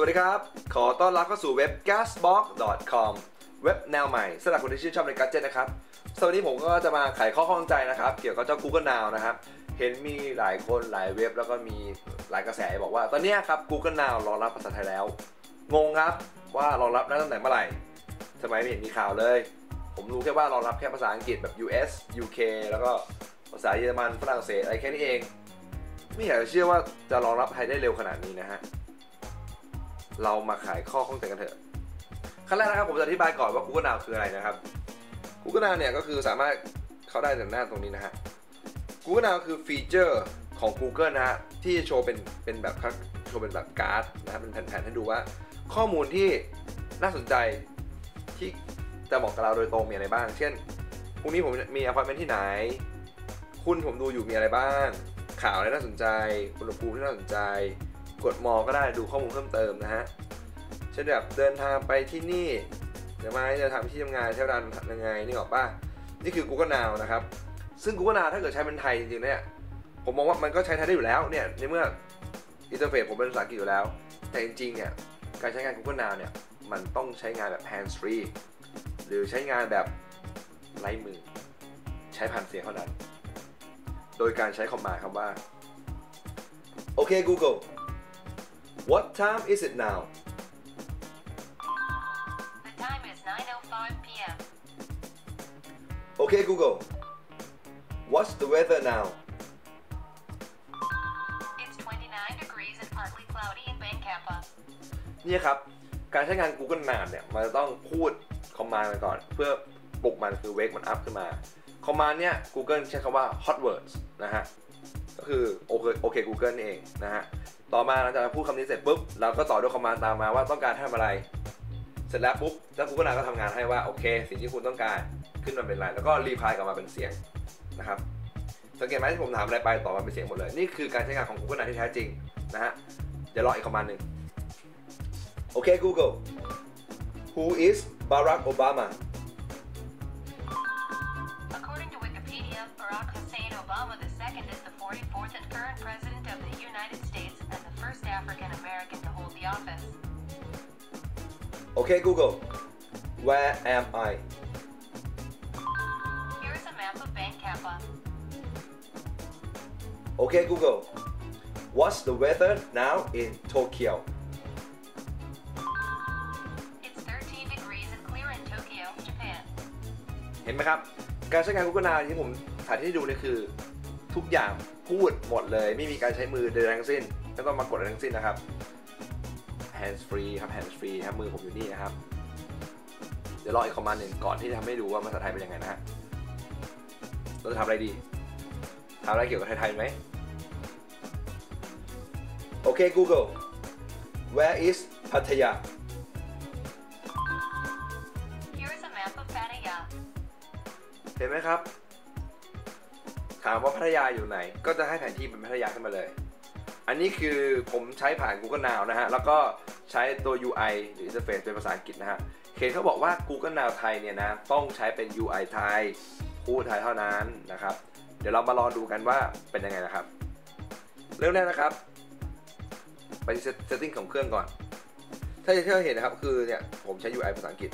วัสดีครับ ขอต้อนรับเข้าสู่เว็บ gasbox.com เว็บแนวใหม่สำหรับคนที่ชื่นชอบในกัจเจตนะครับสวัสดีผมก็จะมาไขข้อข้องใจนะครับ เกี่ยวกับเจ้า Google Now นะครับ เห็นมีหลายคนหลายเว็บแล้วก็มีหลายกระแสบอกว่า ตอนนี้ครับ Google Now รองรับภาษาไทยแล้ว งงครับว่ารองรับได้ตั้งแต่เมื่อไหร่ทำไมไม่เห็นมีข่าวเลย ผมรู้แค่ว่ารองรับแค่ภาษาอังกฤษแบบ US UK แล้วก็ภาษาเยอรมันฝรั่งเศสอะไรแค่นี้เอง ไม่อยากจะเชื่อว่าจะรองรับไทยได้เร็วขนาดนี้นะฮะ เรามาขายข้อข้องใจกันเถอะขั้นแรกนะครับผมจะอธิบายก่อนว่า Google Now คืออะไรนะครับ Google Now เนี่ยก็คือสามารถเข้าได้จากหน้าตรงนี้นะฮะ Google Now คือฟีเจอร์ของ Google นะฮะที่โชว์เป็นเป็นแบบโชว์เป็นแบบการ์ดนะครับเป็นแผ่นๆให้ดูว่า ข้อมูลที่น่าสนใจที่จะเหมาะกับเราโดยตรงมีอะไรบ้าง เช่นพรุ่งนี้ผมมีอพาร์ตเมนต์ที่ไหน คุณผมดูอยู่มีอะไรบ้าง ข่าวอะไรน่าสนใจอุณหภูมิที่น่าสนใจ กดมอก็ได้ดูข้อมูลเพิ่มเติมนะฮะเช่นแบบเดินทางไปที่นี่เดี๋ยวมาจะทำที่ทำงานใช้เวลายังไงนี่ออกป่ะนี่คือ Google Now นะครับ ซึ่ง Google Now ถ้าเกิดใช้เป็นไทยจริงๆเนี่ยผมมองว่ามันก็ใช้ไทยได้อยู่แล้วเนี่ยในเมื่ออินเทอร์เฟซผมเป็นภาษาอังกฤษอยู่แล้ว แต่จริงๆเนี่ยการใช้งาน Google Now เนี่ยมันต้องใช้งานแบบ hands free หรือใช้งานแบบไร้มือ ใช้ผ่านเสียงเท่านั้น โดยการใช้คอมมานด์คำว่า โอเค Google What time is it now The time is 9.05 p.m. Okay Google What's the weather now It's 29 degrees and partly cloudy in Bankappa. เนี่ยครับ การใช้งาน Google Now เนี่ย มันจะต้องพูดคอมมานด์ไปก่อน เพื่อปลุกมันคือ wake มัน up ขึ้นมา คอมมานด์เนี่ย Google ใช้คำว่า hot words นะฮะ ก็คือโอเคโอเค Google นี่เองนะฮะ ต่อมาหลังจากพูดคำนี้เสร็จปุ๊บเราก็ต่อด้วยคอมมานด์ตามมาว่าต้องการให้ทำอะไร เสร็จแล้วปุ๊บแล้ว Google Now ก็ทำงานให้ว่าโอเค สิ่งที่คุณต้องการขึ้นมาเป็นอะไรแล้วก็รีพายกลับมาเป็นเสียงนะครับสังเกตไหมที่ผมถามอะไรไปตอบมาเป็นเสียงหมดเลยนี่คือการใช้งานของ Google Now ที่แท้จริงนะฮะเดี๋ยวรออีกคอมมานด์หนึ่งโอเค Google Who is Barack Obama According to Wikipedia, Barack Hussein Obama II is the 44th and current president of the United States and the first African American to hold the office. โอเค Google Where am I Here is a map of Bankappa. โอเค Google What's the weather now in Tokyo It's 13 degrees and clear in Tokyo, Japan. เห็นไหมครับ การใช้งาน Google Now ที่ผมสาธิตให้ดูนี่คือ ทุกอย่าง พูดหมดเลย ไม่มีการใช้มือใดๆทั้งสิ้น ไม่ต้องมากดอะไรทั้งสิ้นนะครับ hands free ครับ hands free ครับมือผมอยู่นี่นะครับ เดี๋ยวรออีกคอมมานด์หนึ่งก่อนที่จะทำให้ดูว่าภาษาไทยเป็นยังไงนะฮะเราจะทำอะไรดีทำอะไรเกี่ยวกับไทยๆไหมโอเค Google Where is พัทยา Here is a map of Pattaya. เห็นไหมครับถามว่าพัทยาอยู่ไหน ก็จะให้แผนที่เป็นพัทยาขึ้นมาเลย อันนี้คือผมใช้ผ่าน Google Now นะฮะ แล้วก็ใช้ตัว UI หรือ interface เป็นภาษาอังกฤษนะฮะเคนเขาบอกว่า Google Now ไทยเนี่ยนะ ต้องใช้เป็น UI ไทยพูดไทยเท่านั้นนะครับ เดี๋ยวเรามารองดูกันว่าเป็นยังไงนะครับ เริ่มแรกนะครับไปที่ setting ของเครื่องก่อน ถ้าที่เราเห็นนะครับคือเนี่ยผมใช้ UI ภาษาอังกฤษ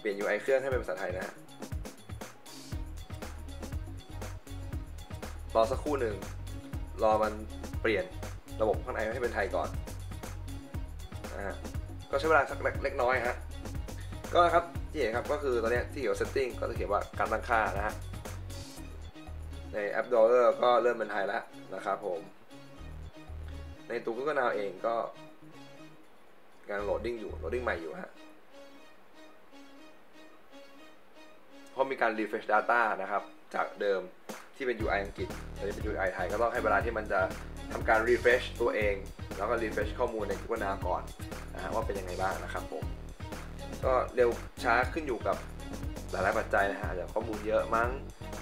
เปลี่ยน UI เครื่องให้เป็นภาษาไทยนะ อสักครู่หนึ่ง รอมันเปลี่ยนระบบข้างในให้เป็นไทยก่อนนะฮะก็ใช้เวลาสักเล็กน้อยฮะก็ครับที่เห็นครับก็คือตอนนี้ที่เขียน setting ก็จะเขียนว่าการตั้งค่านะฮะในแอป Dollar ก็เริ่มเป็นไทยแล้วนะครับผมในตัว Google Now เองก็กำลังโหลดดิ้งอยู่โหลดดิ้งใหม่อยู่ฮะเพราะมีการ refresh data นะครับ จากเดิม ที่เป็น UI อังกฤษตอนนี้เป็น UI ไทยก็ต้องให้เวลาที่มันจะทำการ refresh ตัวเอง แล้วก็ refresh ข้อมูลใน Google Now ก่อนนะฮะว่าเป็นยังไงบ้างนะครับผม ก็เร็วช้าขึ้นอยู่กับหลายๆปัจจัยนะฮะอาจจะข้อมูลเยอะมั้ง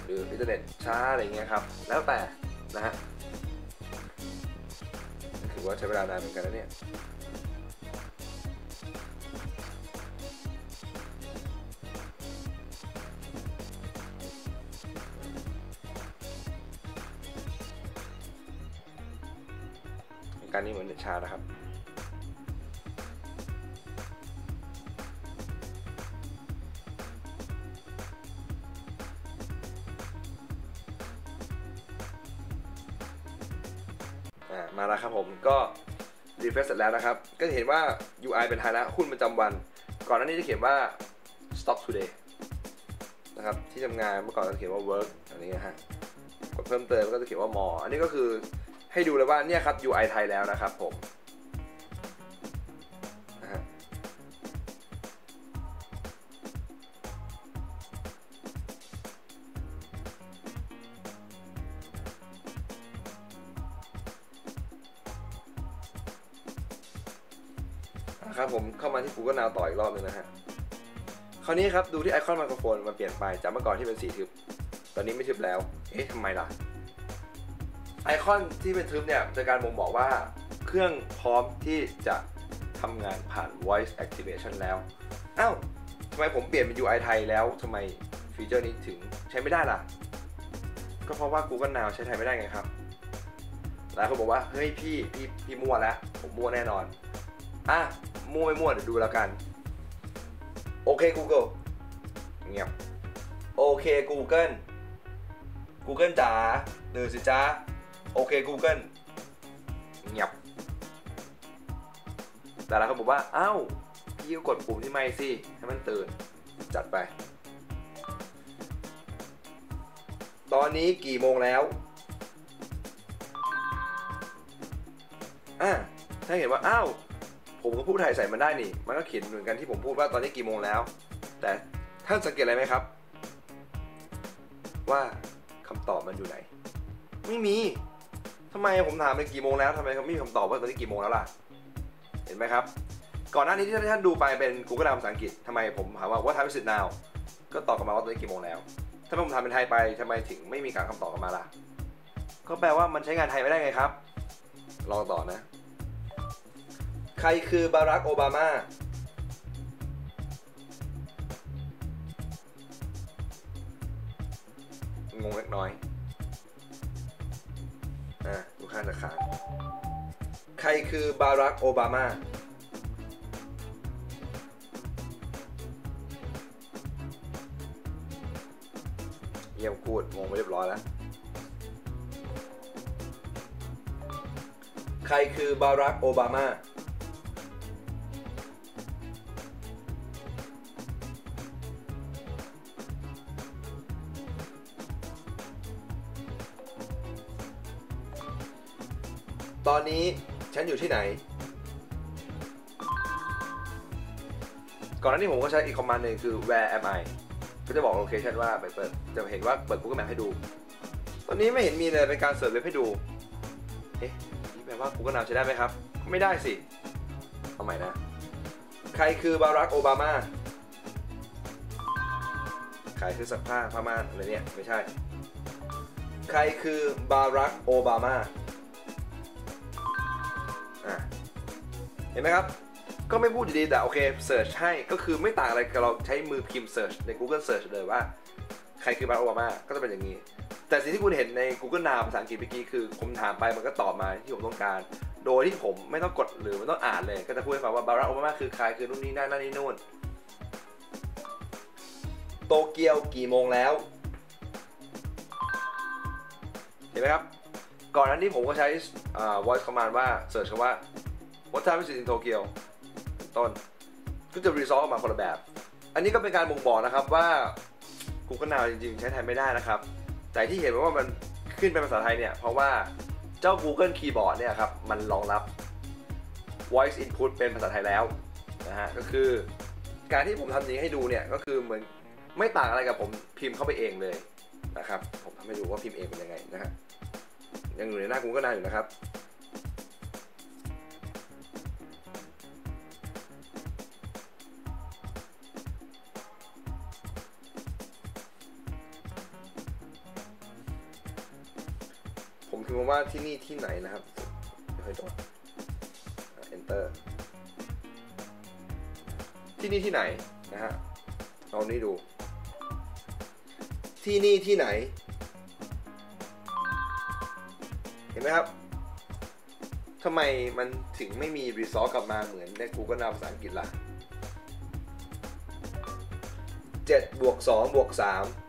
หรืออินเทอร์เน็ตช้าอะไรเงี้ยครับ แล้วแต่นะฮะถือว่าใช้เวลานานเหมือนกันนะเนี่ย การนี้เหมือนจะช้านะครับมาแล้วครับผมก็รีเฟรชเสร็จแล้วนะครับ ก็เห็นว่า UI เป็นฐานะหุ้นประจำวัน ก่อนหน้านี้จะเขียนว่า stop today นะครับที่ทำงานเมื่อก่อนจะเขียนว่า work อันนี้นะฮะกดเพิ่มเติมก็จะเขียนว่า more อันนี้ก็คือ ให้ดูเลยว่าเนี่ยครับ UI ไทยแล้วนะครับผมนะครับผมเข้ามาที่ Google Now ต่ออีกรอบหนึงนะฮะ คราวนี้ครับดูที่ไอคอนไมโครโฟนมันเปลี่ยนไปจากเมื่อก่อนที่เป็นสีทึบ ตอนนี้ไม่ทึบแล้ว เอ๊ะทำไมล่ะ ไอคอนที่เป็นทึบเนี่ยจะการบ่งบอกว่าเครื่องพร้อมที่จะทำงานผ่าน voice activation แล้วอ้าวทำไมผมเปลี่ยนเป็น UI ไทยแล้วทำไมฟีเจอร์นี้ถึงใช้ไม่ได้ล่ะ ก็เพราะว่า Google Now ใช้ไทยไม่ได้ไงครับหลายคนบอกว่า เฮ้ยพี่พี่พี่มั่วแล้วผมมั่วแน่นอน อะ มั่วไม่มั่วเดี๋ยวดูแล้วกัน โอเค Google เงียบ โอเค Google Google จ๋าตื่นสิจ้า โอเค Google เงียบ แต่ละคนบอกว่า อ้าวพี่ก็กดปุ่มที่ไม่สิ ให้มันตื่น จัดไป ตอนนี้กี่โมงแล้ว อะถ้าเห็นว่า อ้าว ผมก็พูดไทยใส่มันได้นี่ มันก็เขียนเหมือนกันที่ผมพูดว่าตอนนี้กี่โมงแล้ว แต่ท่านสังเกตอะไรไหมครับ ว่าคำตอบมันอยู่ไหน ไม่มีำไมผมถามไปกี่โมงแล้วทำไมเขาไม่มีคำตอบว่าตอนนี้กี่โมงแล้วล่ะ เห็นไหมครับ ก่อนหน้านี้ที่ท่านดูไปเป็น Google ภาษาอังกฤษทำไมผมถามว่า what time is it now ก็ตอบกลับมาว่าตอนนี้กี่โมงแล้วถ้าผมถามเป็นไทยไปทำไมถึงไม่มีการคำตอบกลับมาล่ะ ก็แปลว่ามันใช้งานไทยไม่ได้ไงครับ ลองต่อนะ ใครคือบารักโอบามา งงเล็กน้อย อะดูข้างตะขางใครคือบารักโอบามา เยี่ยมพูดงงไปเรียบร้อยแล้ว ใครคือบารักโอบามา ตอนนี้ฉันอยู่ที่ไหน ก่อนหน้านี้ผมก็ใช้อีกคอมมานด์หนึ่งคือ where am I ก็จะบอกโลเคชันว่าไปเปิดจะเห็นว่าเปิด Google Map ให้ดู ตอนนี้ไม่เห็นมีเลยเป็นการเสิร์ชเว็บให้ดู เอ๊ะนี่แปลว่า Google Now ใช้ได้ไหมครับ ไม่ได้สิ เอาใหม่นะ ใครคือบารักโอบามา ใครคือสักผ้าพม่าอะไรเนี่ย ไม่ใช่ ใครคือบารักโอบามา ห็นไหมครับ ก็ไม่พูดอยู่ดีแต่โอเคเสิร์ชให้ก็คือไม่ต่างอะไรกับเราใช้มือพิมพ์เสิร์ชใน Google Search เลยว่า ใครคือบารักโอบามาก็จะเป็นอย่างนี้ แต่สิ่งที่คุณเห็นใน Google Now ภาษาอังกฤษเมื่อกี้คือผมถามไปมันก็ตอบมาที่ผมต้องการ โดยที่ผมไม่ต้องกดหรือไม่ต้องอ่านเลย ก็จะพูดให้ฟังว่าบารักโอบามาคือใครคือนู่นนี่นั่นนั่นนี่นู่นโตเกียวกี่โมงแล้ว เห็นไหมครับ ก่อนหน้านี้ผมก็ใช้ voice command ว่า search คำว่า what time is it in Tokyo เป็นต้น ก็จะ resolve ออกมาคนละแบบ อันนี้ก็เป็นการบ่งบอกนะครับว่า Google Now จริงๆ ใช้ไทยไม่ได้นะครับ แต่ที่เห็นว่ามันขึ้นเป็นภาษาไทยเนี่ย เพราะว่าเจ้า Google Keyboard เนี่ยครับ มันรองรับ voice input เป็นภาษาไทยแล้วนะฮะ ก็คือการที่ผมทำนี้ให้ดูเนี่ย ก็คือเหมือนไม่ต่างอะไรกับผมพิมพ์เข้าไปเองเลยนะครับ ผมทำให้ดูว่าพิมพ์เองเป็นยังไงนะฮะยังอยู่ในหน้า Google Now อยู่นะครับ พิมพ์ว่าที่นี่ที่ไหนนะครับไม่ค่อยโด enter ที่นี่ที่ไหนนะฮะเอานี้ดู ที่นี่ที่ไหน เห็นไหมครับทำไมมันถึงไม่มี result กลับมาเหมือนใน Google Now ภาษาอังกฤษล่ะ7บวก2บวก3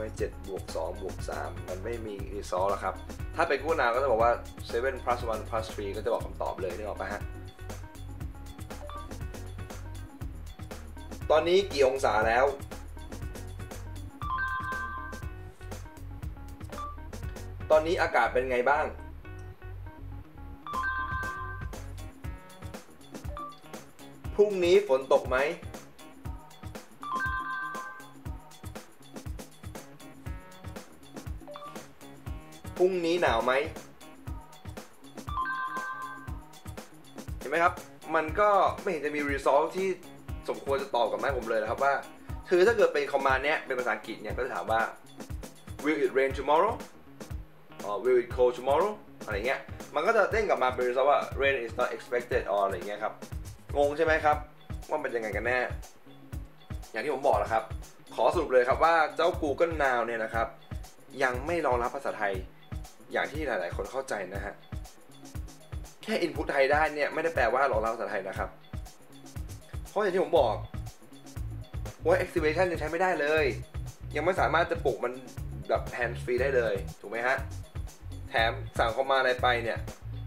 ไมไม7บวก2บวก3มันไม่มีรีซอสแล้วครับ ถ้าเป็นกู้นาวก็จะบอกว่า7 plus 1 plus 3 ก็จะบอกคำตอบเลยนึกออกปะฮะ ตอนนี้กี่องศาแล้ว ตอนนี้อากาศเป็นไงบ้าง พรุ่งนี้ฝนตกไหม พรุ่งนี้หนาวไหมเห็นไหมครับ มันก็ไม่เห็นจะมี result ที่สมควรจะตอบกับแม่ผมเลยนะครับว่าคือถ้าเกิดเป็นคอมมานด์เนี้ยเป็นภาษาอังกฤษเนี่ยก็จะถามว่า will it rain tomorrow อ๋อ will it cold tomorrow อะไรเงี้ย มันก็จะเด้งกลับมาเป็น result ว่า rain is not expected or อะไรเงี้ยครับ งงใช่ไหมครับ ว่ามันเป็นยังไงกันแน่ อย่างที่ผมบอกแล้วครับ ขอสรุปเลยครับว่าเจ้า Google Now เนี่ยนะครับ ยังไม่รองรับภาษาไทย อย่างที่หลายๆ คนเข้าใจนะฮะ แค่ input ไทยได้เนี่ย ไม่ได้แปลว่าเรองรับภาษาไทยนะครับ เพราะอย่างที่ผมบอกว่า activation ยังใช้ไม่ได้เลย ยังไม่สามารถจะปลุกมันแบบ hands free ได้เลย ถูกไหมฮะ แถมสั่งคอมมานด์อะไรไปเนี่ย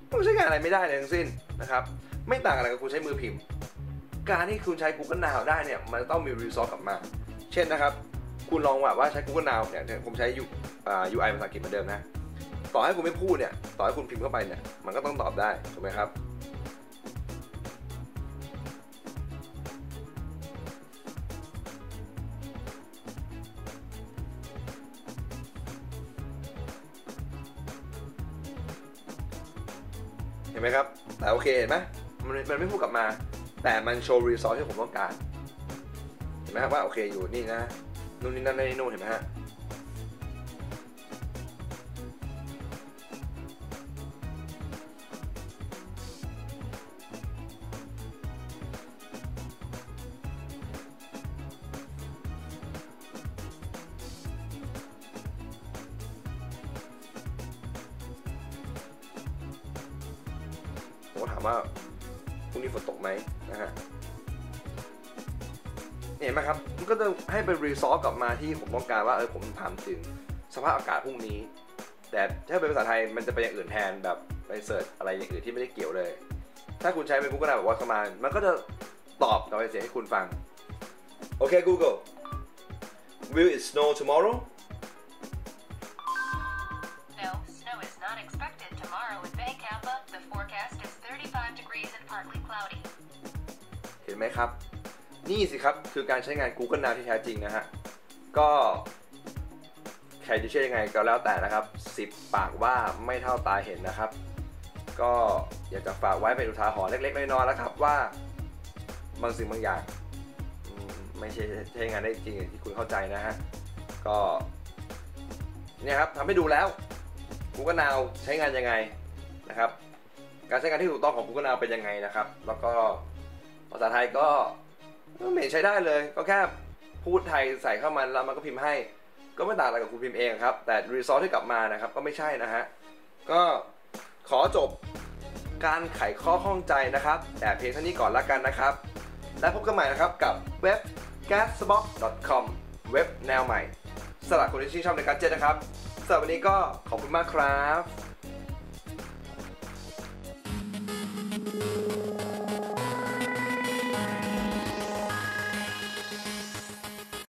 มันใช้งานอะไรไม่ได้เลยทั้งสิ้นนะครับ ไม่ต่างอะไรกับคุณใช้มือพิมพ์ การที่คุณใช้ Google Now ได้เนี่ย มันต้องมี result กลับมา เช่นนะครับ คุณลองว่าว่าใช้ Google Now เนี่ยเนี่ยผมใช้ U อ่า UI ภาษาอังกฤษเหมือนเดิมนะ ต่อให้คุณไม่พูดเนี่ย ต่อให้คุณพิมพ์เข้าไปเนี่ย มันก็ต้องตอบได้ ถูกไหมครับ เห็นไหมครับ แต่โอเคเห็นไหมมันมันไม่พูดกลับมา แต่มันโชว์รีซอสที่ผมต้องการ เห็นไหมครับว่าโอเคอยู่นี่นะ นู่นนี่นั่นนี่นู่นเห็นไหมฮะ ว่าพรุ่งนี้ฝนตกไหมนะฮะเห็นไหมครับ มันก็จะให้เป็นรีซอสกลับมาที่ผมต้องการว่าเออผมถามถึงสภาพอากาศพรุ่งนี้ แต่ถ้าเป็นภาษาไทยมันจะไปอย่างอื่นแทนแบบไปเสิร์ชอะไรอย่างอื่นที่ไม่ได้เกี่ยวเลย ถ้าคุณใช้เป็น Google แบบว่าสมานมันก็จะตอบกลับไปเสียงให้คุณฟัง โอเค Google Will it snow tomorrow ห็นไหมครับ นี่สิครับ คือการใช้งาน Google Now ที่แท้จริงนะฮะ ก็ใครจะเชื่อยังไงก็แล้วแต่นะครับ 10 ปากว่าไม่เท่าตาเห็นนะครับ ก็อยากจะฝากไว้เป็นอุทาหรณ์เล็ก ๆ น้อยๆแล้วครับว่าบางสิ่งบางอย่าง ไม่ใช่ใช้งานได้จริงอย่างที่คุณเข้าใจนะฮะ ก็เนี่ยครับทำให้ดูแล้ว Google Now ใช้งานยังไงนะครับ การใช้งานที่ถูกต้องของ Google Now เป็นยังไงนะครับ แล้วก็ ภาษาไทยก็ไม่เห็นใช้ได้เลย ก็แค่พูดไทยใส่เข้ามันแล้วมันก็พิมพ์ให้ ก็ไม่ต่างอะไรกับคุณพิมพ์เองครับ แต่รีซอสที่กลับมานะครับก็ไม่ใช่นะฮะ ก็ขอจบการไขข้อข้องใจนะครับ แต่เพียงเท่านี้ก่อนละกันนะครับ และพบกันใหม่นะครับกับเว็บ gasbox.com เว็บแนวใหม่สำหรับคนที่ชื่นชอบในการเจ็ตนะครับสำหรับวันนี้ก็ขอบคุณมากครับ